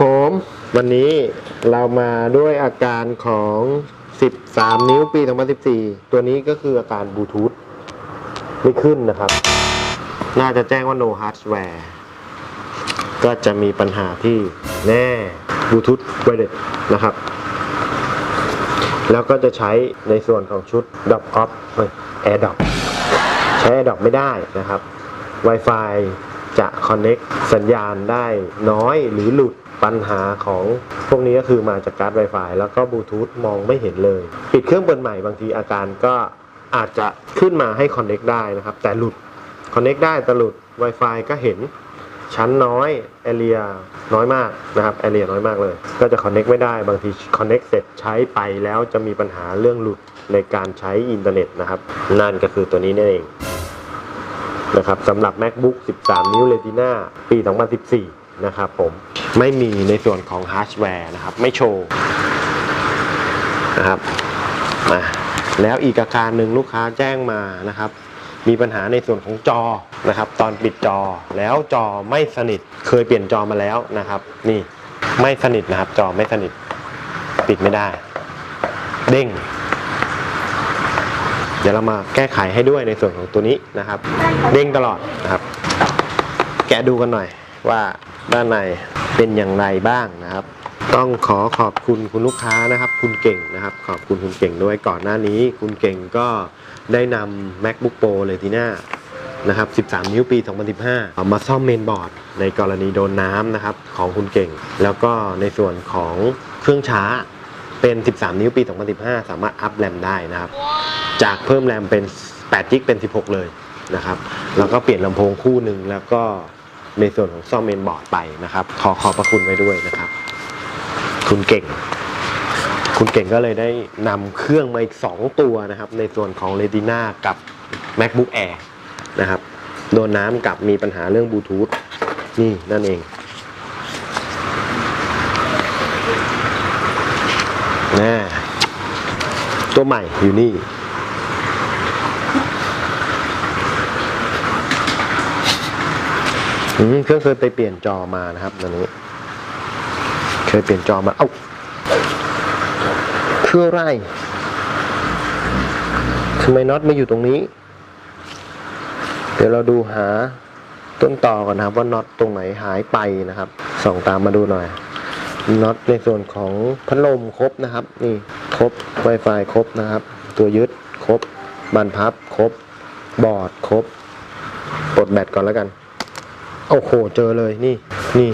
ผมวันนี้เรามาด้วยอาการของ 13 นิ้วปี 2014 ตัวนี้ก็คืออาการบลูทูธไม่ขึ้นนะครับ น่าจะแจ้งว่า no hardware ก็จะมีปัญหาที่แน่บลูทูธไวเลสนะครับ แล้วก็จะใช้ในส่วนของชุด Drop Off เฮ้ย Air d o p ใช้ Air Drop ไม่ได้นะครับ Wi-Fi จะ Connect สัญญาณได้น้อยหรือหลุด ปัญหาของพวกนี้ก็คือมาจากการ์ด Wi-Fi แล้วก็บลูทูธมองไม่เห็นเลย ปิดเครื่องเปิดใหม่บางทีอาการก็อาจจะขึ้นมาให้ Connect ได้นะครับ แต่หลุด Connect ได้แต่หลุด Wi-Fi ก็เห็นชั้นน้อยแอเรียน้อยมากนะครับแอเรียน้อยมากเลย ก็จะ connect ไม่ได้บางที connect เสร็จใช้ไปแล้วจะมีปัญหาเรื่องหลุดในการใช้อินเทอร์เน็ตนะครับ นั่นก็คือตัวนี้นั่นเองนะครับสำหรับ macbook 13 นิ้ว retina ปี 2014 นะครับผมไม่มีในส่วนของฮาร์ดแวร์นะครับ ไม่โชว์นะครับมาแล้วอีกอาการหนึ่งลูกค้าแจ้งมานะครับ มีปัญหาในส่วนของจอนะครับ ตอนปิดจอแล้วจอไม่สนิทเคยเปลี่ยนจอมาแล้วนะครับ นี่ไม่สนิทนะครับ จอไม่สนิทปิดไม่ได้ เด้งเดี๋ยวเรามาแก้ไขให้ด้วยในส่วนของตัวนี้นะครับ เด้งตลอดนะครับ แกะดูกันหน่อยว่า ด้านในเป็นอย่างไรบ้างนะครับ ต้องขอขอบคุณคุณลูกค้านะครับ คุณเก่งนะครับ ขอบคุณคุณเก่งด้วยก่อนหน้านี้ คุณเก่งก็ได้นำ macbook pro retina นะครับ 13 นิ้วปี 2015เอามาซ่อมเมนบอร์ด ในกรณีโดนน้ำนะครับของคุณเก่ง แล้วก็ในส่วนของเครื่องช้าเป็น 13 นิ้วปี 2015 สามารถอัพแรมได้นะครับ จากเพิ่มแรมเป็น8จิกเป็น 16 เลยนะครับ แล้วก็เปลี่ยนลำโพงคู่หนึ่งแล้วก็ ในส่วนของซ่อมเมนบอร์ดไปนะครับ ขอขอบพระคุณไว้ด้วยนะครับ คุณเก่ง คุณเก่งก็เลยได้นำเครื่องมาอีก 2 ตัวนะครับ ในส่วนของ Retina กับ MacBook Air นะครับ โดนน้ำกับมีปัญหาเรื่องบลูทูธนี่นั่นเองนะตัวใหม่อยู่นี่ อืมเครื่องเคยไปเปลี่ยนจอมานะครับตอนนี้ เคยเปลี่ยนจอมา เอ้าคืออะไรทำไมน็อตไม่อยู่ตรงนี้ เดี๋ยวเราดูหาต้นต่อก่อนนะครับ ว่าน็อตตรงไหนหายไปนะครับ ส่องตามมาดูหน่อยน็อตในส่วนของพัดลมครบนะครับ นี่ครบ Wi-Fi ครบนะครับ ตัวยึดครบบานพับครบบอร์ดครบปลดแบตก่อนแล้วกัน โอ้โห เจอเลยนี่นี่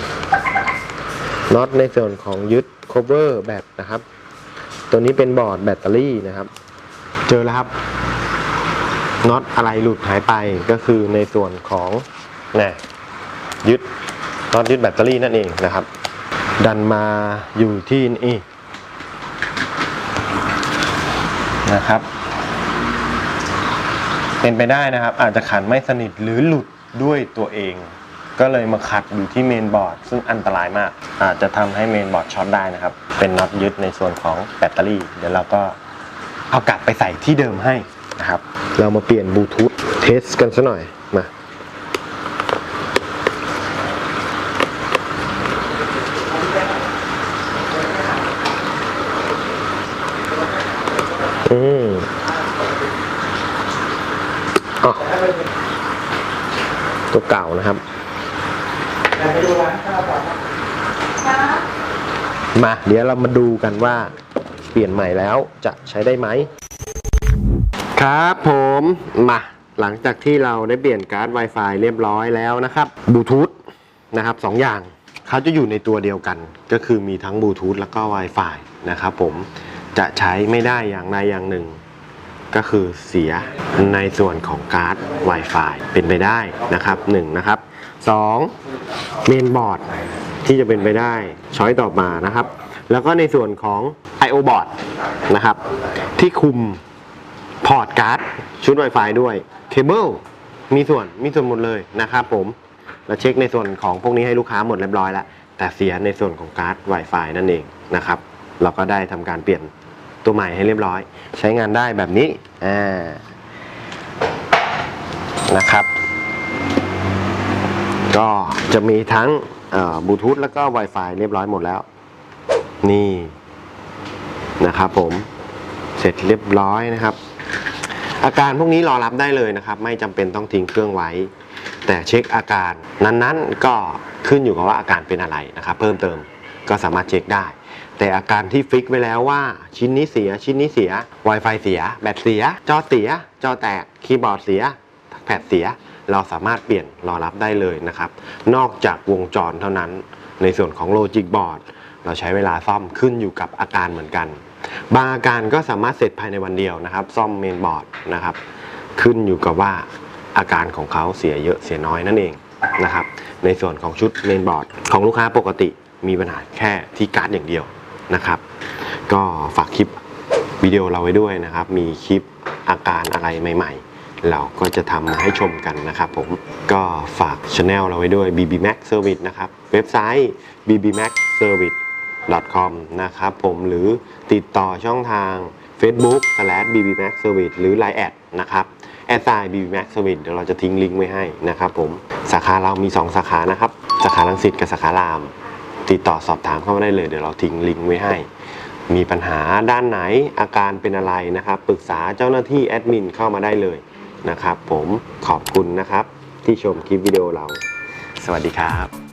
น็อตในส่วนของยึด cover แบตนะครับ ตัวนี้เป็นบอร์ดแบตเตอรี่นะครับ เจอแล้วครับน็อตอะไรหลุดหายไปก็คือในส่วนของนี่ยึดน็อตยึดแบตเตอรี่นั่นเองนะครับ ดันมาอยู่ที่นี่นะครับ เป็นไปได้นะครับ อาจจะขันไม่สนิทหรือหลุดด้วยตัวเอง ก็เลยมาขัดอยู่ที่เมนบอร์ดซึ่งอันตรายมาก อาจจะทำให้เมนบอร์ดช็อตได้นะครับ เป็นน็อตยึดในส่วนของแบตเตอรี่ เดี๋ยวเราก็เอากลับไปใส่ที่เดิมให้นะครับ เรามาเปลี่ยนบลูทูธเทสกันซะหน่อยมาอืมอ๋อตัวเก่านะครับ มาเดี๋ยวเรามาดูกันว่าเปลี่ยนใหม่แล้วจะใช้ได้ไหม ครับผมมาหลังจากที่เราได้เปลี่ยนการ์ด Wi-Fi เรียบร้อยแล้วนะครับบลูทูธนะครับสองอย่างเขาจะอยู่ในตัวเดียวกัน ก็คือมีทั้งบลูทูธแล้วก็ Wi-Fi นะครับผมจะใช้ไม่ได้อย่างใดอย่างหนึ่ง ก็คือเสียในส่วนของการ์ด Wi-Fi เป็นไปได้นะครับ1นะครับ 2 เมนบอร์ดที่จะเป็นไปได้ช้อยต่อมานะครับ แล้วก็ในส่วนของ I/O board นะครับ ที่คุมพอร์ตการ์ดชุด Wi-Fi ด้วยเคเบิลมีส่วนมีส่วนหมดเลยนะครับผมเราเช็คในส่วนของพวกนี้ให้ลูกค้าหมดเรียบร้อยแล้ว แต่เสียในส่วนของการ์ด Wi-Fi นั่นเองนะครับ เราก็ได้ทำการเปลี่ยนตัวใหม่ให้เรียบร้อย ใช้งานได้แบบนี้อ่านะครับ ก็จะมีทั้งบลูทูธแล้วก็ Wi-Fi เรียบร้อยหมดแล้ว นี่นะครับผมเสร็จเรียบร้อยนะครับ อาการพวกนี้รอรับได้เลยนะครับ ไม่จำเป็นต้องทิ้งเครื่องไว้ แต่เช็คอาการนั้นๆก็ขึ้นอยู่กับว่าอาการเป็นอะไรนะครับ เพิ่มเติมก็สามารถเช็คได้ แต่อาการที่ฟิกไว้แล้วว่าชิ้นนี้เสียชิ้นนี้เสีย Wi-Fi เสีย แบตเสีย จอเสีย จอแตกคีย์บอร์ดเสีย แผดเสีย เราสามารถเปลี่ยนรอรับได้เลยนะครับ นอกจากวงจรเท่านั้น ในส่วนของโลจิกบอร์ดเราใช้เวลาซ่อมขึ้นอยู่กับอาการเหมือนกัน บางอาการก็สามารถเสร็จภายในวันเดียวนะครับ ซ่อมเมนบอร์ดนะครับ ขึ้นอยู่กับว่าอาการของเขาเสียเยอะเสียน้อยนั่นเองนะครับ ในส่วนของชุดเมนบอร์ดของลูกค้าปกติมีปัญหาแค่ที่การ์ดอย่างเดียวนะครับ ก็ฝากคลิปวิดีโอเราไว้ด้วยนะครับ มีคลิปอาการอะไรใหม่ ๆ เราก็จะทำมาให้ชมกันนะครับผมก็ฝากช anel เราไว้ด้วย BB Max Service นะครับ เว็บไซต์ bbmax service com นะครับผมหรือติดต่อช่องทาง Facebook slash bbmax service หรือ Line แอดนะครับแอดไซน์ bbmax service เดี๋ยวเราจะทิ้งลิงก์ไว้ให้นะครับผมสาขาเรามี 2 สาขานะครับ สาขาลังสิตกับสาขาราม ติดต่อสอบถามเข้ามาได้เลย เดี๋ยวเราทิ้งลิงก์ไว้ให้ มีปัญหาด้านไหนอาการเป็นอะไรนะครับ ปรึกษาเจ้าหน้าที่แอดมินเข้ามาได้เลย นะครับ ผมขอบคุณนะครับที่ชมคลิปวิดีโอเรา สวัสดีครับ